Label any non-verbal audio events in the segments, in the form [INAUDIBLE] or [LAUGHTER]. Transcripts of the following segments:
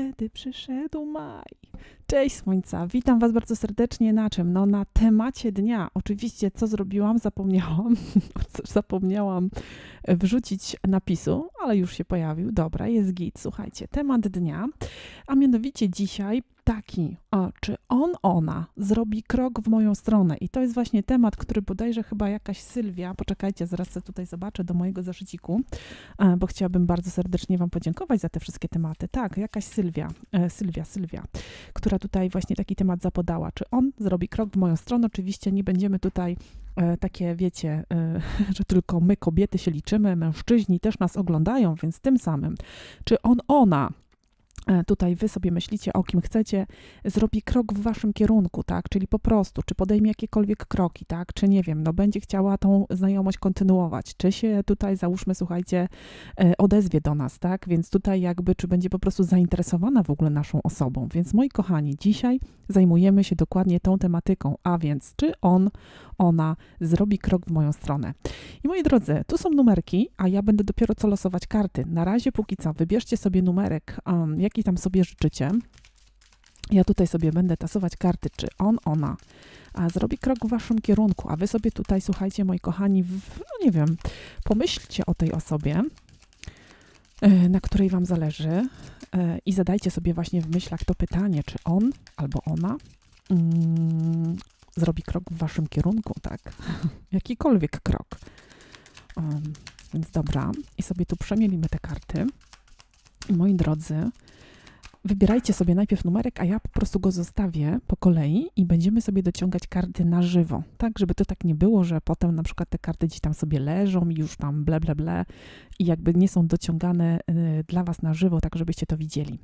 wtedy przyszedł maj. Cześć słońca, witam Was bardzo serdecznie. Na czym? No na temacie dnia. Oczywiście, co zrobiłam? Zapomniałam. [LAUGHS] Zapomniałam wrzucić napisu, ale już się pojawił. Dobra, jest git. Słuchajcie, temat dnia, a mianowicie dzisiaj taki, o, czy on, ona zrobi krok w moją stronę. I to jest właśnie temat, który bodajże chyba jakaś Sylwia, poczekajcie, zaraz sobie tutaj zobaczę do mojego zaszyciku, e, bo chciałabym bardzo serdecznie Wam podziękować za te wszystkie tematy. Tak, jakaś Sylwia, e, Sylwia, Sylwia, która tutaj właśnie taki temat zapodała. Czy on zrobi krok w moją stronę? Oczywiście nie będziemy tutaj e, takie, wiecie, [LAUGHS] że tylko my kobiety się liczymy, mężczyźni też nas oglądają, więc tym samym, czy on, ona E, tutaj wy sobie myślicie o kim chcecie, zrobi krok w waszym kierunku, tak? Czyli po prostu, czy podejmie jakiekolwiek kroki, tak? Czy nie wiem, no będzie chciała tą znajomość kontynuować, czy się tutaj, załóżmy, słuchajcie, e, odezwie do nas, tak? Więc tutaj jakby, czy będzie po prostu zainteresowana w ogóle naszą osobą. Więc moi kochani, dzisiaj zajmujemy się dokładnie tą tematyką, a więc czy on, ona zrobi krok w moją stronę. I moi drodzy, tu są numerki, a ja będę dopiero co losować karty. Na razie, póki co, wybierzcie sobie numerek, um, jaki tam sobie życzycie. Ja tutaj sobie będę tasować karty, czy on, ona a zrobi krok w waszym kierunku, a wy sobie tutaj, słuchajcie, moi kochani, w, no nie wiem, pomyślcie o tej osobie, e, na której wam zależy e, i zadajcie sobie właśnie w myślach to pytanie, czy on albo ona mm, zrobi krok w waszym kierunku, tak? [LAUGHS] Jakikolwiek krok. Um, więc dobra, i sobie tu przemielimy te karty. Moi drodzy, wybierajcie sobie najpierw numerek, a ja po prostu go zostawię po kolei i będziemy sobie dociągać karty na żywo, tak, żeby to tak nie było, że potem na przykład te karty gdzieś tam sobie leżą i już tam ble, ble, ble i jakby nie są dociągane y, dla was na żywo, tak żebyście to widzieli.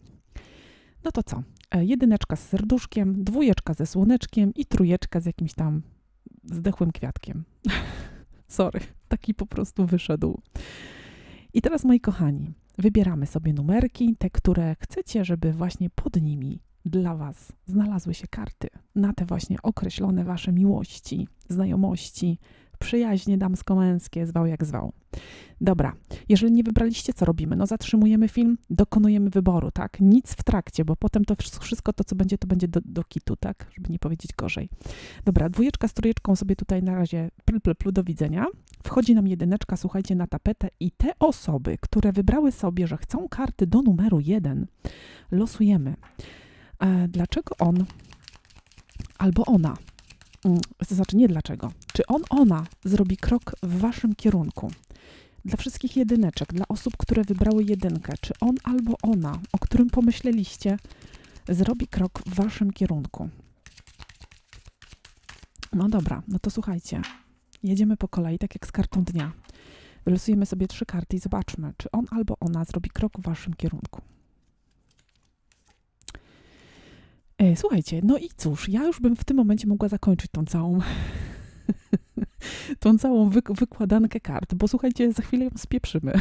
No to co? E, jedyneczka z serduszkiem, dwójeczka ze słoneczkiem i trójeczka z jakimś tam zdechłym kwiatkiem. [LAUGHS] Sorry, taki po prostu wyszedł. I teraz, moi kochani, wybieramy sobie numerki, te, które chcecie, żeby właśnie pod nimi dla Was znalazły się karty na te właśnie określone Wasze miłości, znajomości, przyjaźnie damsko-męskie, zwał jak zwał. Dobra, jeżeli nie wybraliście, co robimy? No zatrzymujemy film, dokonujemy wyboru, tak? Nic w trakcie, bo potem to wszystko to, co będzie, to będzie do, do kitu, tak? Żeby nie powiedzieć gorzej. Dobra, dwójeczka z trójeczką sobie tutaj na razie pl, pl, pl, do widzenia. Wchodzi nam jedyneczka, słuchajcie, na tapetę i te osoby, które wybrały sobie, że chcą karty do numeru jeden, losujemy. E, dlaczego on albo ona to znaczy nie dlaczego. Czy on, ona zrobi krok w waszym kierunku? Dla wszystkich jedyneczek, dla osób, które wybrały jedynkę, czy on albo ona, o którym pomyśleliście, zrobi krok w waszym kierunku? No dobra, no to słuchajcie. Jedziemy po kolei, tak jak z kartą dnia. Wylosujemy sobie trzy karty i zobaczmy, czy on albo ona zrobi krok w waszym kierunku. E, słuchajcie, no i cóż, ja już bym w tym momencie mogła zakończyć tą całą [LAUGHS] tą całą wykładankę kart, bo słuchajcie, za chwilę ją spieprzymy.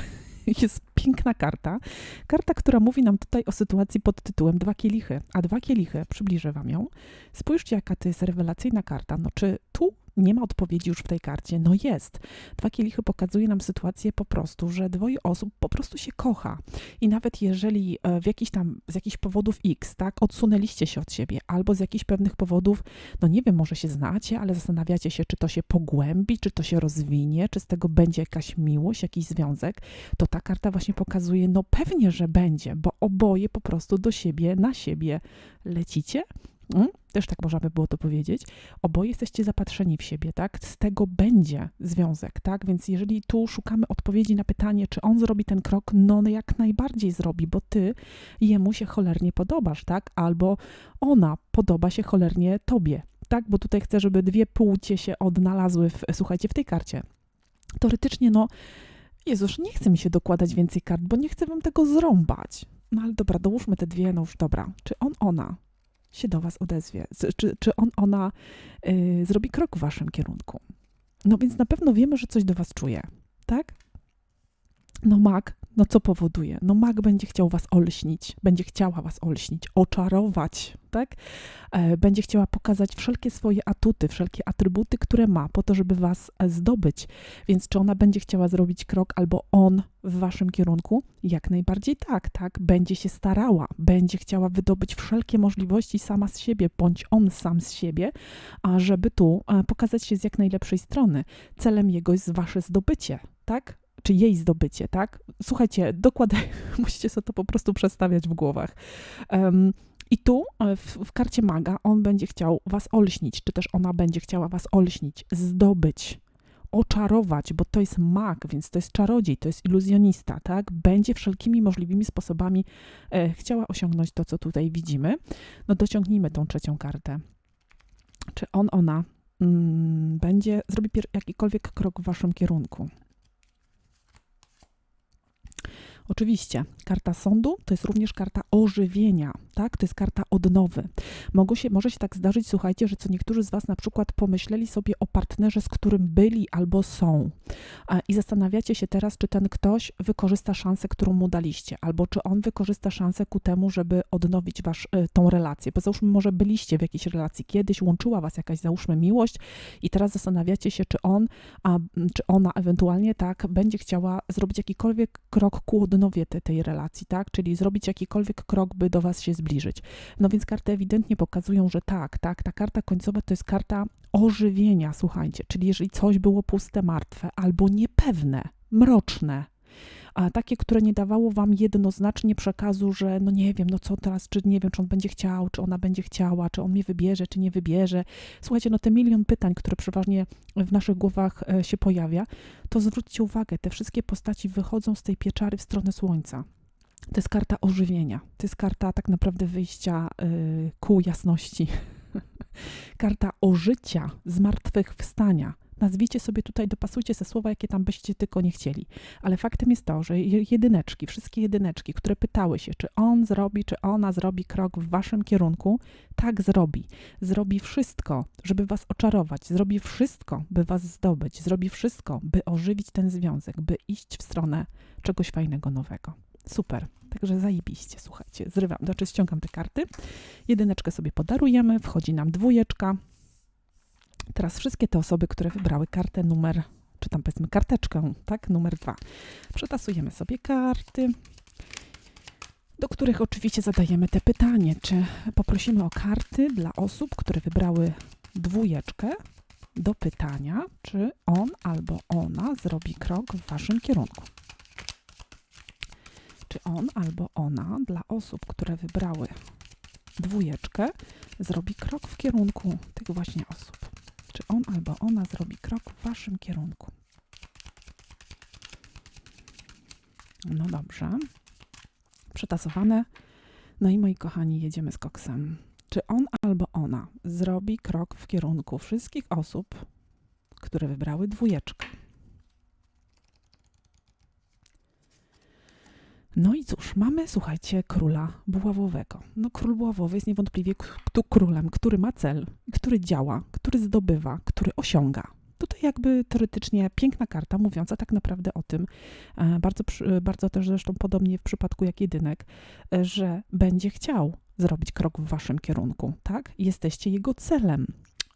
[LAUGHS] Jest piękna karta. Karta, która mówi nam tutaj o sytuacji pod tytułem Dwa kielichy. A dwa kielichy, przybliżę wam ją. Spójrzcie, jaka to jest rewelacyjna karta. No czy tu nie ma odpowiedzi już w tej karcie. No jest. Dwa kielichy pokazuje nam sytuację po prostu, że dwoje osób po prostu się kocha. I nawet jeżeli e, w jakiś tam, z jakichś powodów X, tak, odsunęliście się od siebie, albo z jakichś pewnych powodów, no nie wiem, może się znacie, ale zastanawiacie się, czy to się pogłębi, czy to się rozwinie, czy z tego będzie jakaś miłość, jakiś związek, to ta karta właśnie pokazuje, no pewnie, że będzie, bo oboje po prostu do siebie, na siebie lecicie Mm? Też tak można by było to powiedzieć. Oboje jesteście zapatrzeni w siebie, tak? Z tego będzie związek, tak? Więc jeżeli tu szukamy odpowiedzi na pytanie, czy on zrobi ten krok, no, no jak najbardziej zrobi, bo ty jemu się cholernie podobasz, tak? Albo ona podoba się cholernie tobie, tak? Bo tutaj chcę, żeby dwie płcie się odnalazły, w, słuchajcie, w tej karcie. Teoretycznie, no, Jezus, nie chce mi się dokładać więcej kart, bo nie chcę wam tego zrąbać. No ale dobra, dołóżmy te dwie, no już dobra. Czy on, ona się do Was odezwie, czy, czy on, ona y, zrobi krok w Waszym kierunku. No więc na pewno wiemy, że coś do Was czuje, tak? No mag, no co powoduje? No mag będzie chciał was olśnić, będzie chciała was olśnić, oczarować, tak? E, będzie chciała pokazać wszelkie swoje atuty, wszelkie atrybuty, które ma, po to, żeby was e, zdobyć. Więc czy ona będzie chciała zrobić krok albo on w waszym kierunku? Jak najbardziej tak, tak. Będzie się starała, będzie chciała wydobyć wszelkie możliwości sama z siebie, bądź on sam z siebie, a żeby tu e, pokazać się z jak najlepszej strony. Celem jego jest wasze zdobycie, tak? Czy jej zdobycie, tak? Słuchajcie, dokładnie [LAUGHS] musicie sobie to po prostu przestawiać w głowach. Um, i tu w, w, karcie maga on będzie chciał was olśnić, czy też ona będzie chciała was olśnić, zdobyć, oczarować, bo to jest mag, więc to jest czarodziej, to jest iluzjonista, tak? Będzie wszelkimi możliwymi sposobami e, chciała osiągnąć to, co tutaj widzimy. No dociągnijmy tą trzecią kartę. Czy on, ona mm, będzie, zrobi jakikolwiek krok w waszym kierunku? Oczywiście, karta sądu to jest również karta ożywienia, tak? To jest karta odnowy. Mogło się, może się tak zdarzyć, słuchajcie, że co niektórzy z Was na przykład pomyśleli sobie o partnerze, z którym byli albo są i zastanawiacie się teraz, czy ten ktoś wykorzysta szansę, którą mu daliście, albo czy on wykorzysta szansę ku temu, żeby odnowić wasz, y, tą relację. Bo załóżmy, może byliście w jakiejś relacji kiedyś, łączyła Was jakaś, załóżmy, miłość i teraz zastanawiacie się, czy on, a, czy ona ewentualnie tak będzie chciała zrobić jakikolwiek krok ku odnowieniu odnowie te, tej relacji, tak? Czyli zrobić jakikolwiek krok, by do Was się zbliżyć. No więc karty ewidentnie pokazują, że tak, tak, ta karta końcowa to jest karta ożywienia, słuchajcie, czyli jeżeli coś było puste, martwe albo niepewne, mroczne, a takie, które nie dawało wam jednoznacznie przekazu, że no nie wiem, no co teraz, czy nie wiem, czy on będzie chciał, czy ona będzie chciała, czy on mnie wybierze, czy nie wybierze. Słuchajcie, no te milion pytań, które przeważnie w naszych głowach e, się pojawia, to zwróćcie uwagę, te wszystkie postaci wychodzą z tej pieczary w stronę słońca. To jest karta ożywienia, to jest karta tak naprawdę wyjścia yy, ku jasności, [LAUGHS] karta ożycia, zmartwychwstania nazwijcie sobie tutaj, dopasujcie se słowa, jakie tam byście tylko nie chcieli. Ale faktem jest to, że jedyneczki, wszystkie jedyneczki, które pytały się, czy on zrobi, czy ona zrobi krok w waszym kierunku, tak zrobi. Zrobi wszystko, żeby was oczarować, zrobi wszystko, by was zdobyć, zrobi wszystko, by ożywić ten związek, by iść w stronę czegoś fajnego, nowego. Super. Także zajebiście, słuchajcie, zrywam, znaczy ściągam te karty, jedyneczkę sobie podarujemy, wchodzi nam dwójeczka, Teraz wszystkie te osoby, które wybrały kartę numer, czy tam powiedzmy karteczkę, tak, numer dwa. Przetasujemy sobie karty, do których oczywiście zadajemy te pytanie, czy poprosimy o karty dla osób, które wybrały dwójeczkę do pytania, czy on albo ona zrobi krok w waszym kierunku. Czy on albo ona dla osób, które wybrały dwójeczkę, zrobi krok w kierunku tych właśnie osób czy on albo ona zrobi krok w waszym kierunku. No dobrze. Przetasowane. No i moi kochani, jedziemy z koksem. Czy on albo ona zrobi krok w kierunku wszystkich osób, które wybrały dwójeczkę? No i cóż, mamy, słuchajcie, króla buławowego. No król buławowy jest niewątpliwie królem, który ma cel, który działa, który zdobywa, który osiąga. Tutaj jakby teoretycznie piękna karta mówiąca tak naprawdę o tym, e, bardzo, bardzo też zresztą podobnie w przypadku jak jedynek, e, że będzie chciał zrobić krok w waszym kierunku, tak? Jesteście jego celem.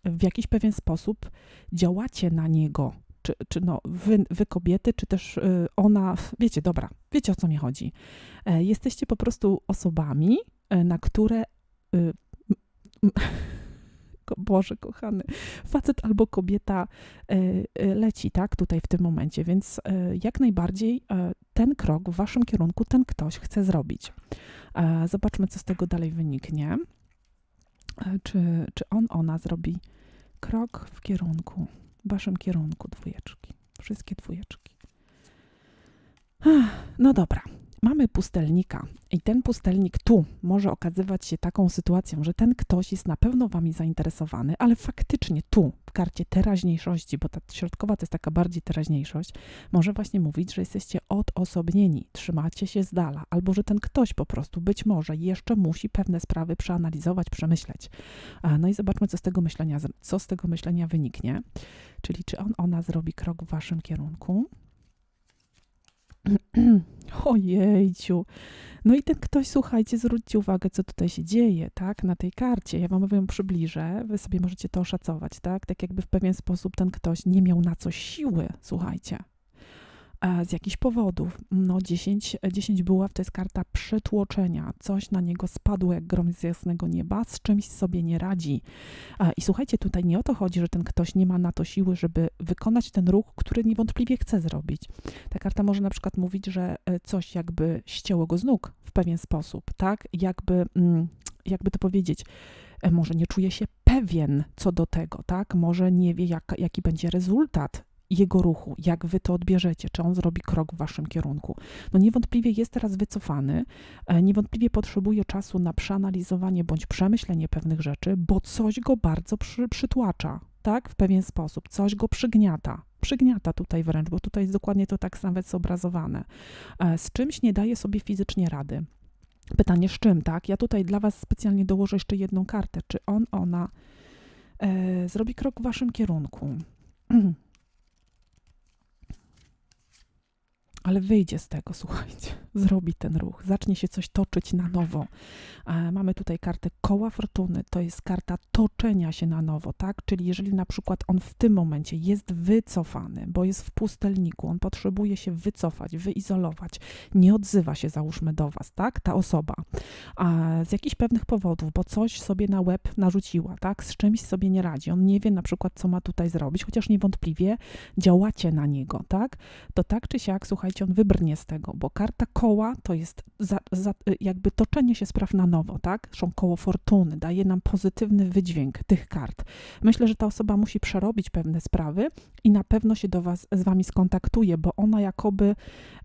W jakiś pewien sposób działacie na niego, czy, czy no, wy, wy, kobiety, czy też y, ona, wiecie, dobra, wiecie o co mi chodzi. E, jesteście po prostu osobami, e, na które. Y, [LAUGHS] Boże, kochany, facet albo kobieta e, leci, tak, tutaj w tym momencie, więc jak najbardziej ten krok w waszym kierunku ten ktoś chce zrobić. Zobaczmy, co z tego dalej wyniknie. Czy, czy on, ona zrobi krok w kierunku waszym kierunku dwójeczki. Wszystkie dwójeczki. No dobra, mamy pustelnika i ten pustelnik tu może okazywać się taką sytuacją, że ten ktoś jest na pewno wami zainteresowany, ale faktycznie tu, w karcie teraźniejszości, bo ta środkowa to jest taka bardziej teraźniejszość, może właśnie mówić, że jesteście odosobnieni, trzymacie się z dala, albo że ten ktoś po prostu być może jeszcze musi pewne sprawy przeanalizować, przemyśleć. No i zobaczmy, co z tego myślenia, co z tego myślenia wyniknie, czyli czy on, ona zrobi krok w waszym kierunku, [CLEARS THROAT] Ojejciu. No i ten ktoś, słuchajcie, zwróćcie uwagę, co tutaj się dzieje, tak, na tej karcie. Ja wam ją przybliżę, wy sobie możecie to oszacować, tak, tak jakby w pewien sposób ten ktoś nie miał na co siły, słuchajcie z jakichś powodów. No 10, 10 buław to jest karta przytłoczenia. Coś na niego spadło jak grom z jasnego nieba, z czymś sobie nie radzi. I słuchajcie, tutaj nie o to chodzi, że ten ktoś nie ma na to siły, żeby wykonać ten ruch, który niewątpliwie chce zrobić. Ta karta może na przykład mówić, że e, coś jakby ścięło go z nóg w pewien sposób, tak? Jakby, mm, jakby to powiedzieć, e, może nie czuje się pewien co do tego, tak? Może nie wie, jak, jaki będzie rezultat jego ruchu, jak wy to odbierzecie, czy on zrobi krok w waszym kierunku. No niewątpliwie jest teraz wycofany, e, niewątpliwie potrzebuje czasu na przeanalizowanie bądź przemyślenie pewnych rzeczy, bo coś go bardzo przy, przytłacza, tak, w pewien sposób, coś go przygniata. Przygniata tutaj wręcz, bo tutaj jest dokładnie to tak nawet zobrazowane. E, z czymś nie daje sobie fizycznie rady. Pytanie z czym, tak? Ja tutaj dla Was specjalnie dołożę jeszcze jedną kartę. Czy on, ona e, zrobi krok w Waszym kierunku? [CLEARS THROAT] ale wyjdzie z tego, słuchajcie, zrobi ten ruch, zacznie się coś toczyć na nowo. Mamy tutaj kartę koła fortuny, to jest karta toczenia się na nowo, tak? Czyli jeżeli na przykład on w tym momencie jest wycofany, bo jest w pustelniku, on potrzebuje się wycofać, wyizolować, nie odzywa się, załóżmy do was, tak? Ta osoba. z jakichś pewnych powodów, bo coś sobie na łeb narzuciła, tak? Z czymś sobie nie radzi. On nie wie na przykład, co ma tutaj zrobić, chociaż niewątpliwie działacie na niego, tak? To tak czy siak, słuchajcie, on wybrnie z tego, bo karta koła to jest za, za, jakby toczenie się spraw na nowo, tak? Są koło fortuny, daje nam pozytywny wydźwięk tych kart. Myślę, że ta osoba musi przerobić pewne sprawy i na pewno się do was, z wami skontaktuje, bo ona jakoby,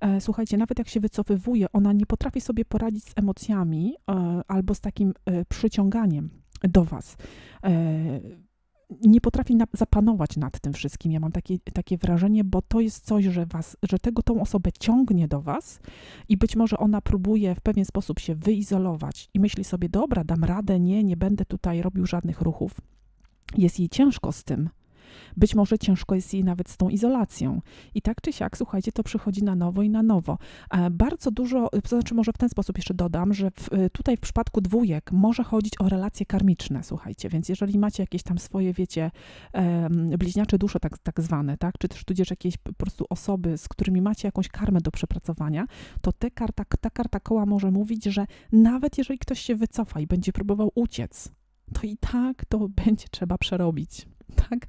e, słuchajcie, nawet jak się wycofywuje, ona nie potrafi sobie poradzić z emocjami e, albo z takim e, przyciąganiem do was. E, nie potrafi na, zapanować nad tym wszystkim. Ja mam takie, takie wrażenie, bo to jest coś, że, was, że tego tą osobę ciągnie do was i być może ona próbuje w pewien sposób się wyizolować i myśli sobie, dobra, dam radę, nie, nie będę tutaj robił żadnych ruchów. Jest jej ciężko z tym, być może ciężko jest jej nawet z tą izolacją. I tak czy siak, słuchajcie, to przychodzi na nowo i na nowo. E, bardzo dużo, to znaczy może w ten sposób jeszcze dodam, że w, e, tutaj w przypadku dwójek może chodzić o relacje karmiczne, słuchajcie, więc jeżeli macie jakieś tam swoje, wiecie, bliźniacze dusze tak, tak zwane, tak, czy też tudzież jakieś po prostu osoby, z którymi macie jakąś karmę do przepracowania, to te karta, ta karta koła może mówić, że nawet jeżeli ktoś się wycofa i będzie próbował uciec, to i tak to będzie trzeba przerobić [LAUGHS] tak?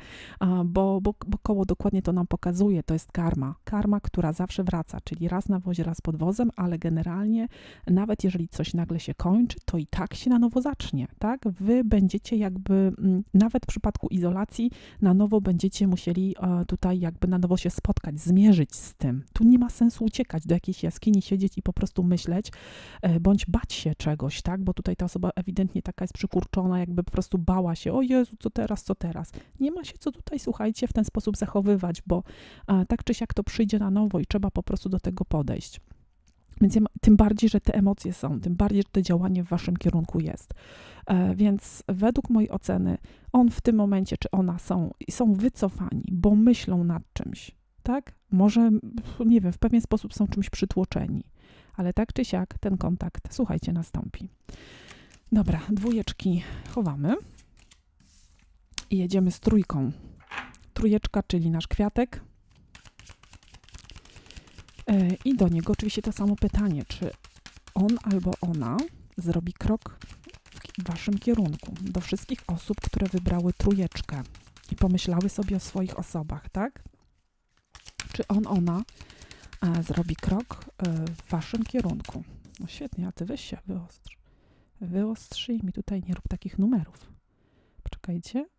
Bo, bo, bo koło dokładnie to nam pokazuje, to jest karma. Karma, która zawsze wraca, czyli raz na wozie, raz pod wozem, ale generalnie nawet jeżeli coś nagle się kończy, to i tak się na nowo zacznie, tak? Wy będziecie jakby, mm, nawet w przypadku izolacji, na nowo będziecie musieli e, tutaj jakby na nowo się spotkać, zmierzyć z tym. Tu nie ma sensu uciekać do jakiejś jaskini, siedzieć i po prostu myśleć, e, bądź bać się czegoś, tak? Bo tutaj ta osoba ewidentnie taka jest przykurczona, jakby po prostu bała się, o Jezu, co teraz, co teraz nie ma się co tutaj, słuchajcie, w ten sposób zachowywać, bo a, tak czy siak to przyjdzie na nowo i trzeba po prostu do tego podejść. Więc tym bardziej, że te emocje są, tym bardziej, że to działanie w waszym kierunku jest. E, więc według mojej oceny, on w tym momencie, czy ona są, są wycofani, bo myślą nad czymś, tak? Może, nie wiem, w pewien sposób są czymś przytłoczeni, ale tak czy siak ten kontakt, słuchajcie, nastąpi. Dobra, dwójeczki chowamy i jedziemy z trójką. Trójeczka, czyli nasz kwiatek. E, I do niego oczywiście to samo pytanie, czy on albo ona zrobi krok w waszym kierunku. Do wszystkich osób, które wybrały trójeczkę i pomyślały sobie o swoich osobach, tak? Czy on, ona e, zrobi krok e, w waszym kierunku. No świetnie, a ty weź się wyostrz. Wyostrzyj mi tutaj, nie rób takich numerów. Poczekajcie. E,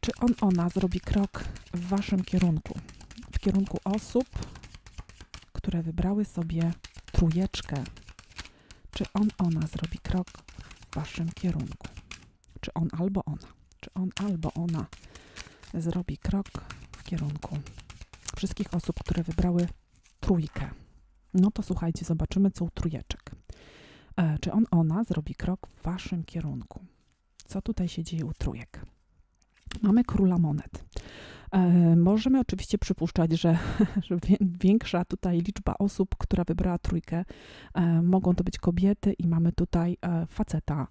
czy on, ona zrobi krok w waszym kierunku, w kierunku osób, które wybrały sobie trójeczkę. Czy on, ona zrobi krok w waszym kierunku? Czy on albo ona? Czy on albo ona zrobi krok w kierunku wszystkich osób, które wybrały trójkę? No to słuchajcie, zobaczymy, co u trójeczek. E, czy on, ona zrobi krok w waszym kierunku? Co tutaj się dzieje u trójek? Mamy króla monet. E, możemy oczywiście przypuszczać, że, [LAUGHS] że większa tutaj liczba osób, która wybrała trójkę, e, mogą to być kobiety i mamy tutaj e, faceta.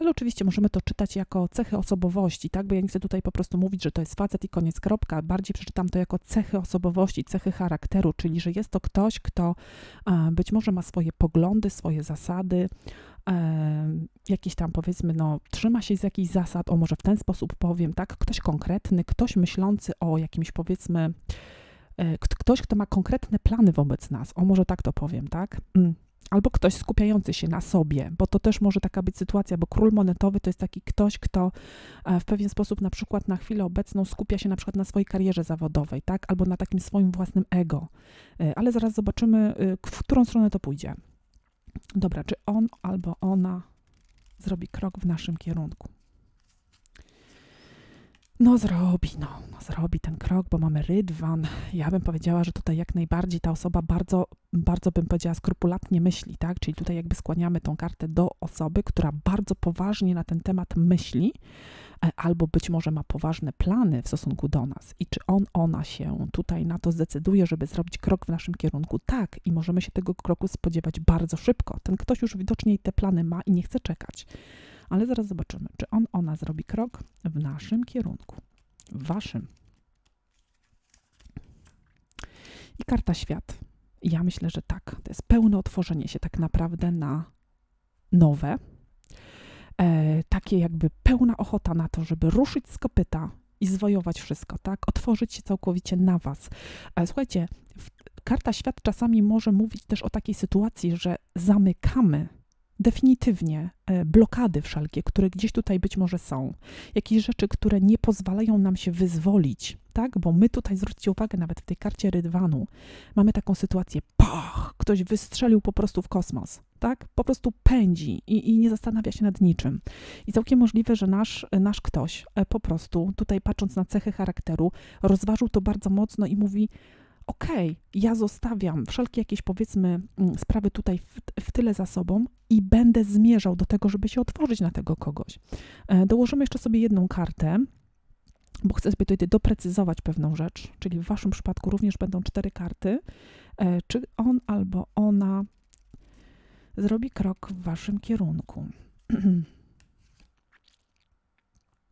Ale oczywiście możemy to czytać jako cechy osobowości, tak? Bo ja nie chcę tutaj po prostu mówić, że to jest facet i koniec, kropka. Bardziej przeczytam to jako cechy osobowości, cechy charakteru, czyli że jest to ktoś, kto być może ma swoje poglądy, swoje zasady, jakiś tam powiedzmy, no, trzyma się z jakichś zasad, o może w ten sposób powiem, tak, ktoś konkretny, ktoś myślący o jakimś powiedzmy, e, ktoś, kto ma konkretne plany wobec nas, o może tak to powiem, tak, mm. albo ktoś skupiający się na sobie, bo to też może taka być sytuacja, bo król monetowy to jest taki ktoś, kto e, w pewien sposób na przykład na chwilę obecną skupia się na przykład na swojej karierze zawodowej, tak, albo na takim swoim własnym ego, e, ale zaraz zobaczymy, w którą stronę to pójdzie. Dobra, czy on albo ona zrobi krok w naszym kierunku? No zrobi, no, no zrobi ten krok, bo mamy rydwan. Ja bym powiedziała, że tutaj jak najbardziej ta osoba bardzo, bardzo bym powiedziała skrupulatnie myśli, tak? Czyli tutaj jakby skłaniamy tą kartę do osoby, która bardzo poważnie na ten temat myśli, albo być może ma poważne plany w stosunku do nas i czy on, ona się tutaj na to zdecyduje, żeby zrobić krok w naszym kierunku. Tak, i możemy się tego kroku spodziewać bardzo szybko. Ten ktoś już widocznie te plany ma i nie chce czekać. Ale zaraz zobaczymy, czy on, ona zrobi krok w naszym kierunku, w waszym. I karta świat. Ja myślę, że tak. To jest pełne otworzenie się tak naprawdę na nowe, e, takie jakby pełna ochota na to, żeby ruszyć z kopyta i zwojować wszystko, tak? Otworzyć się całkowicie na was. E, słuchajcie, karta świat czasami może mówić też o takiej sytuacji, że zamykamy definitywnie e, blokady wszelkie, które gdzieś tutaj być może są, jakieś rzeczy, które nie pozwalają nam się wyzwolić, tak? Bo my tutaj, zwróćcie uwagę, nawet w tej karcie Rydwanu mamy taką sytuację, pach, ktoś wystrzelił po prostu w kosmos, tak? Po prostu pędzi i, i nie zastanawia się nad niczym. I całkiem możliwe, że nasz, nasz ktoś e, po prostu, tutaj patrząc na cechy charakteru, rozważył to bardzo mocno i mówi, okej, okay, ja zostawiam wszelkie jakieś powiedzmy mm, sprawy tutaj w, w, tyle za sobą i będę zmierzał do tego, żeby się otworzyć na tego kogoś. E, dołożymy jeszcze sobie jedną kartę, bo chcę sobie tutaj doprecyzować pewną rzecz, czyli w waszym przypadku również będą cztery karty. E, czy on albo ona zrobi krok w waszym kierunku? [CLEARS THROAT]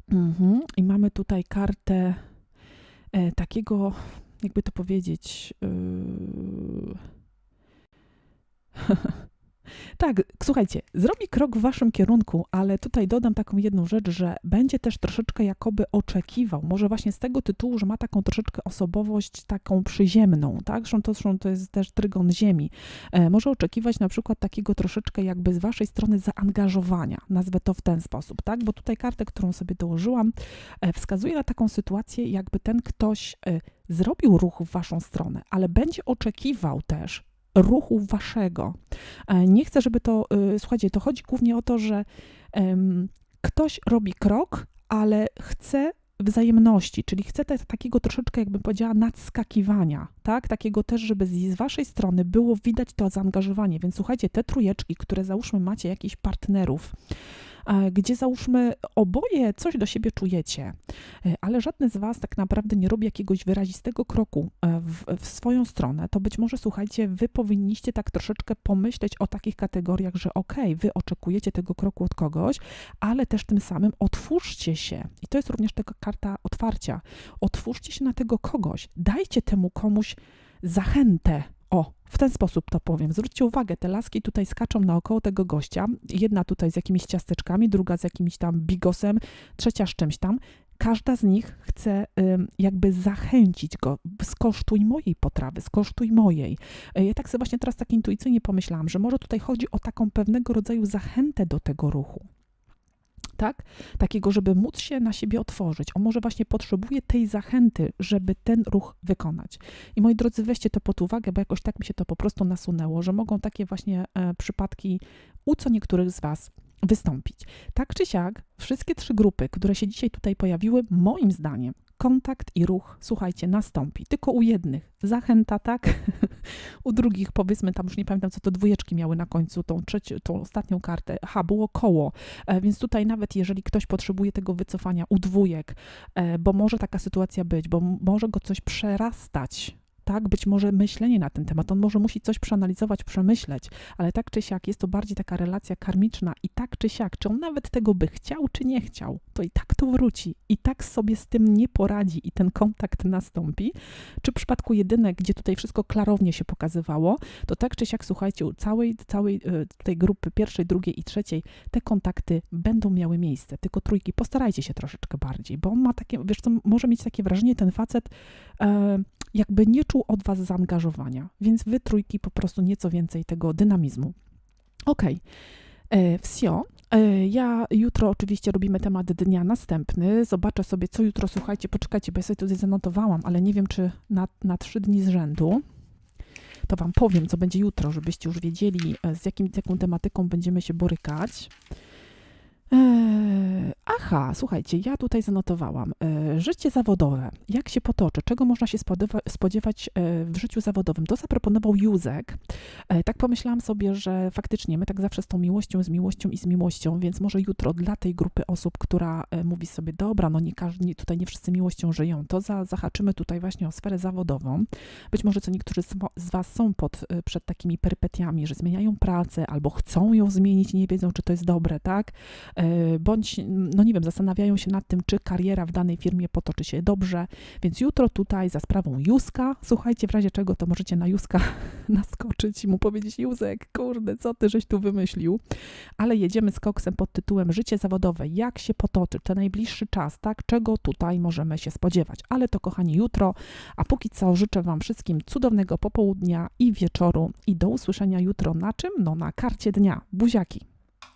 mhm. I mamy tutaj kartę e, takiego jakby to powiedzieć. Yy... [LAUGHS] [LAUGHS] Tak, słuchajcie, zrobi krok w waszym kierunku, ale tutaj dodam taką jedną rzecz, że będzie też troszeczkę jakoby oczekiwał, może właśnie z tego tytułu, że ma taką troszeczkę osobowość taką przyziemną, tak? Zresztą to, zresztą to jest też trygon ziemi. E, może oczekiwać na przykład takiego troszeczkę jakby z waszej strony zaangażowania, nazwę to w ten sposób, tak? Bo tutaj kartę, którą sobie dołożyłam, e, wskazuje na taką sytuację, jakby ten ktoś e, zrobił ruch w waszą stronę, ale będzie oczekiwał też ruchu waszego. E, nie chcę, żeby to, y, słuchajcie, to chodzi głównie o to, że ktoś robi krok, ale chce wzajemności, czyli chce te, takiego troszeczkę, jakbym powiedziała, nadskakiwania, tak? Takiego też, żeby z waszej strony było widać to zaangażowanie. Więc słuchajcie, te trujeczki, które załóżmy macie jakichś partnerów, gdzie załóżmy oboje coś do siebie czujecie, e, ale żadne z Was tak naprawdę nie robi jakiegoś wyrazistego kroku e, w, w swoją stronę, to być może słuchajcie, Wy powinniście tak troszeczkę pomyśleć o takich kategoriach, że okej, okay, Wy oczekujecie tego kroku od kogoś, ale też tym samym otwórzcie się. I to jest również taka karta otwarcia. Otwórzcie się na tego kogoś, dajcie temu komuś zachętę, w ten sposób to powiem. Zwróćcie uwagę, te laski tutaj skaczą naokoło tego gościa. Jedna tutaj z jakimiś ciasteczkami, druga z jakimś tam bigosem, trzecia z czymś tam. Każda z nich chce jakby zachęcić go, skosztuj mojej potrawy, skosztuj mojej. E, ja tak sobie właśnie teraz tak intuicyjnie pomyślałam, że może tutaj chodzi o taką pewnego rodzaju zachętę do tego ruchu tak? Takiego, żeby móc się na siebie otworzyć. On może właśnie potrzebuje tej zachęty, żeby ten ruch wykonać. I moi drodzy, weźcie to pod uwagę, bo jakoś tak mi się to po prostu nasunęło, że mogą takie właśnie e, przypadki u co niektórych z Was wystąpić. Tak czy siak, wszystkie trzy grupy, które się dzisiaj tutaj pojawiły, moim zdaniem, kontakt i ruch, słuchajcie, nastąpi. Tylko u jednych zachęta, tak? [LAUGHS] u drugich, powiedzmy, tam już nie pamiętam, co to dwójeczki miały na końcu, tą trzecią, tą ostatnią kartę. Aha, było koło. E, więc tutaj nawet jeżeli ktoś potrzebuje tego wycofania u dwójek, e, bo może taka sytuacja być, bo może go coś przerastać, tak, być może myślenie na ten temat, on może musi coś przeanalizować, przemyśleć, ale tak czy siak jest to bardziej taka relacja karmiczna i tak czy siak, czy on nawet tego by chciał, czy nie chciał, to i tak to wróci i tak sobie z tym nie poradzi i ten kontakt nastąpi. Czy w przypadku jedynek, gdzie tutaj wszystko klarownie się pokazywało, to tak czy siak, słuchajcie, u całej, całej e, tej grupy pierwszej, drugiej i trzeciej te kontakty będą miały miejsce, tylko trójki postarajcie się troszeczkę bardziej, bo on ma takie, wiesz co, może mieć takie wrażenie, ten facet, e, jakby nie czuł od was zaangażowania, więc wy trójki po prostu nieco więcej tego dynamizmu. Okej, okay. wsio. E, Ja jutro oczywiście robimy temat dnia następny. Zobaczę sobie, co jutro, słuchajcie, poczekajcie, bo ja sobie tutaj zanotowałam, ale nie wiem, czy na, na trzy dni z rzędu. To wam powiem, co będzie jutro, żebyście już wiedzieli, e, z jakim, z jaką tematyką będziemy się borykać. Eee, aha, słuchajcie, ja tutaj zanotowałam. E, życie zawodowe. Jak się potoczy? Czego można się spodziewa- spodziewać e, w życiu zawodowym? To zaproponował Józek. E, tak pomyślałam sobie, że faktycznie my tak zawsze z tą miłością, z miłością i z miłością, więc może jutro dla tej grupy osób, która e, mówi sobie, dobra, no nie każdy, tutaj nie wszyscy miłością żyją, to za, zahaczymy tutaj właśnie o sferę zawodową. Być może co niektórzy z, wa- z Was są pod, e, przed takimi perypetiami, że zmieniają pracę albo chcą ją zmienić, nie wiedzą, czy to jest dobre, tak? E, bądź, no nie wiem, zastanawiają się nad tym, czy kariera w danej firmie potoczy się dobrze. Więc jutro tutaj za sprawą Józka, słuchajcie, w razie czego to możecie na Józka [LAUGHS] naskoczyć i mu powiedzieć, Józek, kurde, co ty żeś tu wymyślił? Ale jedziemy z koksem pod tytułem Życie zawodowe. Jak się potoczy ten najbliższy czas, tak? Czego tutaj możemy się spodziewać? Ale to, kochani, jutro. A póki co życzę Wam wszystkim cudownego popołudnia i wieczoru i do usłyszenia jutro na czym? No na karcie dnia. Buziaki.